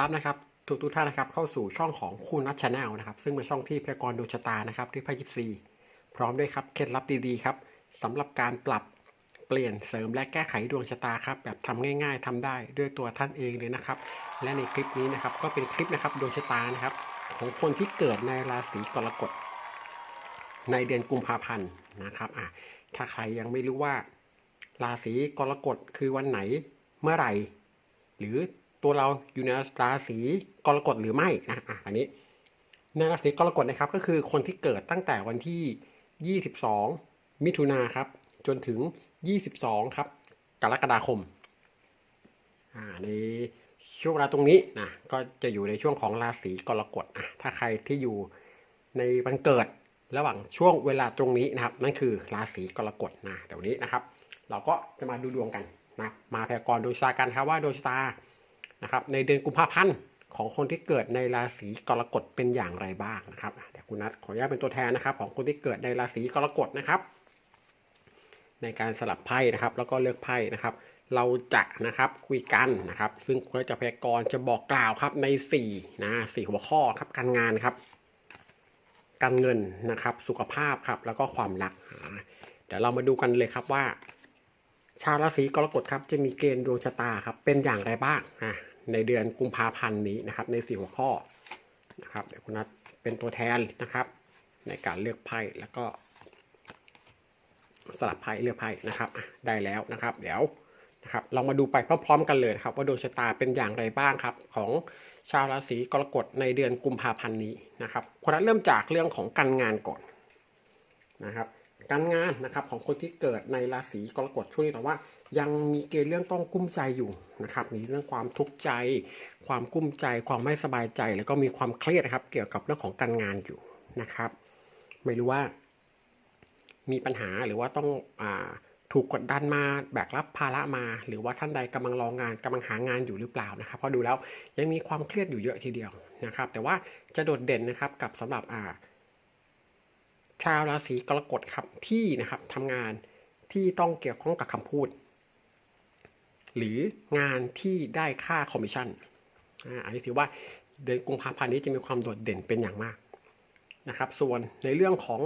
รับนะครับทุกทุกท่านนะครับเข้าสู่ช่องของคุณนัทชาแนลนะครับ ซึ่งเป็นช่องที่พยากรณ์ดวงชะตานะครับด้วยไพ่ยิปซีพร้อมด้วยครับเคล็ดลับดีๆครับสำหรับการปรับเปลี่ยนเสริมและแก้ไขดวงชะตาครับแบบทำง่ายๆทำได้ด้วยตัวท่านเองเลยนะครับ และในคลิปนี้นะครับก็เป็นคลิปนะครับดวงชะตานะครับ ของคนที่เกิดในราศีกรกฎในเดือนกุมภาพันธ์นะครับอะถ้าใครยังไม่รู้ว่า ราศีกรกฎคือวันไหนเมื่อไหร่ หรือ ตัวเราอยู่ในราศีกรกฎหรือไม่นะอะอันนี้ในราศีกรกฎนะครับก็คือคนที่เกิดตั้งแต่วันที่ 22 มิถุนาครับจนถึง 22 ครับกรกฎาคมอ่าในช่วงเวลาตรงนี้นะก็จะอยู่ในช่วงของราศีกรกฎอะถ้าใครที่อยู่ในวันเกิดระหว่างช่วงเวลาตรงนี้นะครับ นั่นคือราศีกรกฎนะเดี๋ยวนี้นะครับ เราก็จะมาดูดวงกันนะมาแพยากรณ์โดยชะตากันครับว่าดวงชะตา นะครับในเดือนกุมภาพันธ์ของคนที่เกิดในราศีกรกฎเป็นอย่างไรบ้างนะครับเดี๋ยวคุณนัทขออนุญาตเป็นตัวแทนนะครับ ของคนที่เกิดในราศีกรกฎนะครับ ในการสลับไพ่นะครับ แล้วก็เลือกไพ่นะครับ เราจะนะครับคุยกันนะครับ ซึ่งคุณจะพยากรจะบอกกล่าวครับใน4นะสี่หัวข้อครับการงานครับ การเงินนะครับ สุขภาพครับ แล้วก็ความรักเดี๋ยวเรามาดูกันเลยครับว่า ชาวราศีกรกฎครับจะมีเกณฑ์ดวงชะตาครับเป็นอย่างไรบ้างอะ ในเดือนกุมภาพันธ์นี้นะครับ ในสี่หัวข้อนะครับเดี๋ยวคุณนัทเป็นตัวแทนนะครับ ในการเลือกไพ่แล้วก็ สลับไพ่เลือกไพ่นะครับ ได้แล้วนะครับ เดี๋ยวนะครับเรามาดูไปพร้อมๆกันเลยครับ ว่าดวงชะตาเป็นอย่างไรบ้างครับ ของชาวราศีกรกฎในเดือนกุมภาพันธ์นี้นะครับคนนั้นเริ่มจากเรื่องของการงานก่อนนะครับ การงานนะครับของคนที่เกิดในราศีกรกฎช่วงนี้แต่ว่า ยังมีเกณฑ์เรื่องต้องกุ้มใจอยู่นะครับมีเรื่องความทุกข์ใจ ความกุ้มใจ ความไม่สบายใจ แล้วก็มีความเครียดนะครับ เกี่ยวกับเรื่องของการงานอยู่นะครับ ไม่รู้ว่า มีปัญหาหรือว่าต้องอาถูกกดดันมาแบกรับภาระมา หรือว่าท่านใดกำลังรองงานกำลังหางานอยู่หรือเปล่านะครับเพราะดูแล้วยังมีความเครียดอยู่เยอะทีเดียวนะครับ แต่ว่าจะโดดเด่นนะครับกับสำหรับอ่า ชาวราศีกรกฎครับที่นะครับทำงานที่ต้องเกี่ยวข้องกับคำพูด หรืองานที่ได้ค่าคอมมิชชั่นอันนี้ถือว่าเดือนกุมภาพันธ์นี้จะมีความโดดเด่นเป็นอย่างมากนะครับ ส่วนในเรื่องของ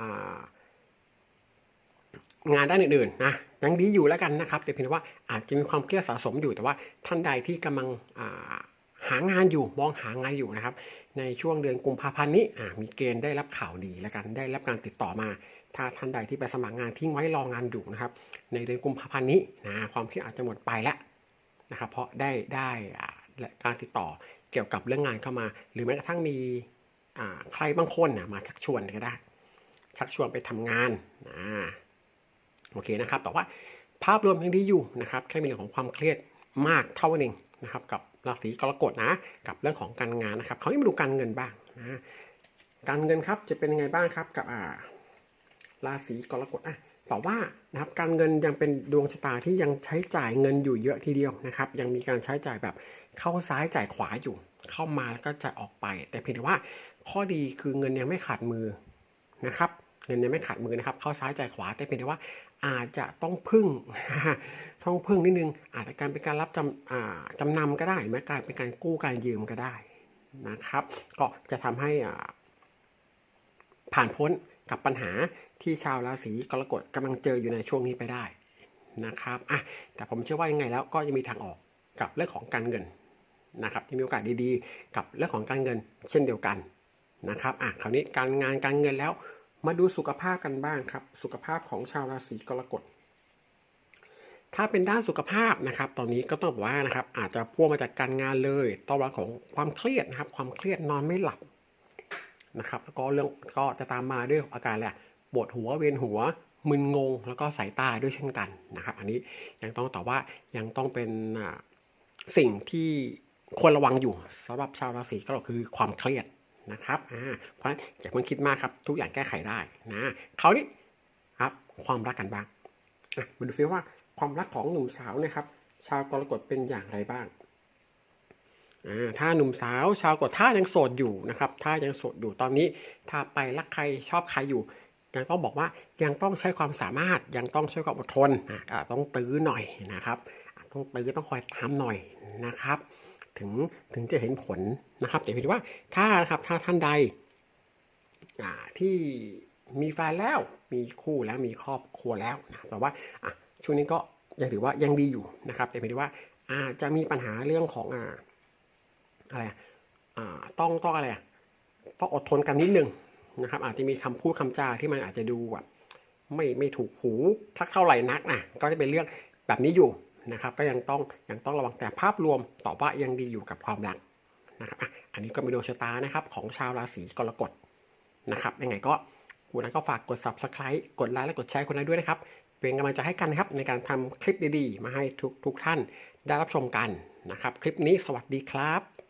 องานด้านอื่นๆนะยังดีอยู่แล้วกันนะครับแต่เพียงแต่ว่าอาจจะมีความเครียดสะสมอยู่แต่ว่าท่านใดที่กำลังา หางานอยู่มองหางานอยู่นะครับ ในช่วงเดือนกุมภาพันธ์นี้มีเกณฑ์ได้รับข่าวดีแล้วกันได้รับการติดต่อมา ถ้าท่านใดที่ไปสมัครงานทิ้งไว้รองานอยู่นะครับ ในเดือนกุมภาพันธ์นี้นะความเครียดอาจจะหมดไปแล้วนะครับ เพราะได้ได้การติดต่อเกี่ยวกับเรื่องงานเข้ามา หรือแม้กระทั่งมีใครบางคนนะมาชักชวนก็ได้ ชักชวนไปทำงานอ่าโอเคนะครับแต่ว่าภาพรวมยังดีอยู่นะครับแค่มีเรื่องของความเครียดมากเท่านั้นเองนะครับ กับ ราศีกรกฎนะ กับเรื่องของการงานนะครับเขาวนี้มาดูการเงินบ้างนะการเงินครับจะเป็นยังไงบ้างครับกับอ่าราศีกรกฎอะแต่ว่านะครับการเงินยังเป็นดวงชะตาที่ยังใช้จ่ายเงินอยู่เยอะทีเดียวนะครับ ยังมีการใช้จ่ายแบบเข้าซ้ายจ่ายขวาอยู่ เข้ามาแล้วก็จะออกไป แต่เพียงแต่ว่าข้อดีคือเงินยังไม่ขาดมือนะครับ เงินยังไม่ขาดมือนะครับ เข้าซ้ายจ่ายขวาแต่เพียงแต่ว่า อาจจะต้องพึ่งต้องพึ่งนิดนึง อาจจะการเป็นการรับจำจำนำก็ได้ไหมการเป็นการกู้การยืมก็ได้นะครับ ก็จะทำให้ผ่านพ้นกับปัญหาที่ชาวราศีกรกฎกำลังเจออยู่ในช่วงนี้ไปได้นะครับอะแต่ผมเชื่อว่ายังไงแล้วก็ยังมีทางออกกับเรื่องของการเงินนะครับที่มีโอกาสดีๆ กับเรื่องของการเงินเช่นเดียวกันนะครับอะคราวนี้การงานการเงินแล้ว มาดูสุขภาพกันบ้างครับ สุขภาพของชาวราศีกรกฎ ถ้าเป็นด้านสุขภาพนะครับ ตอนนี้ก็ต้องบอกว่านะครับ อาจจะพ่วงมาจากการงานเลยต้อนรับของความเครียดนะครับ ความเครียดนอนไม่หลับนะครับ แล้วก็เรื่องก็จะตามมาด้วยอาการแหละปวดหัวเวียนหัวมึนงง แล้วก็สายตาด้วยเช่นกันนะครับ อันนี้ยังต้องตอบว่ายังต้องเป็นสิ่งที่ควรระวังอยู่สำหรับชาวราศีกรกฎคือความเครียด นะครับอ่าเพราะฉะนั้นอย่าเพิ่งคิดมากครับ ทุกอย่างแก้ไขได้นะคราวนี้ครับความรักกันบ้างมาดูซิว่าความรักของหนุ่มสาวนะครับ ชาวกรกฎเป็นอย่างไรบ้างถ้าหนุ่มสาวชาวกรกฎถ้ายังโสดอยู่นะครับ ถ้ายังโสดอยู่ตอนนี้ ถ้าไปรักใครชอบใครอยู่ยังต้องบอกว่ายังต้องใช้ความสามารถยังต้องใช้ความอดทนอะต้องตื้อหน่อยนะครับ ต้องตื้อต้องคอยตามหน่อยนะครับ ถึงถึงจะเห็นผลนะครับแต่เพียงแต่ว่าถ้านะครับถ้าท่านใดที่มีแฟนแล้วมีคู่แล้วมีครอบครัวแล้วนะแต่ว่าช่วงนี้ก็ยังถือว่ายังดีอยู่นะครับแต่เพียงแต่ว่าอาจจะมีปัญหาเรื่องของอ่าอะไรอ่าต้องต้องอะไรต้องอดทนกันนิดนึงนะครับ อาจจะมีคำพูดคำจาที่มันอาจจะดูแบบไม่ไม่ถูกหูสักเท่าไหร่นักนะก็จะเป็นเรื่องแบบนี้อยู่ นะครับก็ยังต้องยังต้องระวังแต่ภาพรวมต่อว่ายังดีอยู่กับความรักนะครับอันนี้ก็มีดวงชะตานะครับของชาวราศีกรกฎนะครับยังไงก็คุณนั้นก็ฝากกด subscribe กดไลค์และกดแชร์คนนั้นด้วยนะครับ เป็นกำลังใจให้กันนะครับในการทำคลิปดีๆ มาให้ทุกทุกท่านได้รับชมกันนะครับ คลิปนี้สวัสดีครับ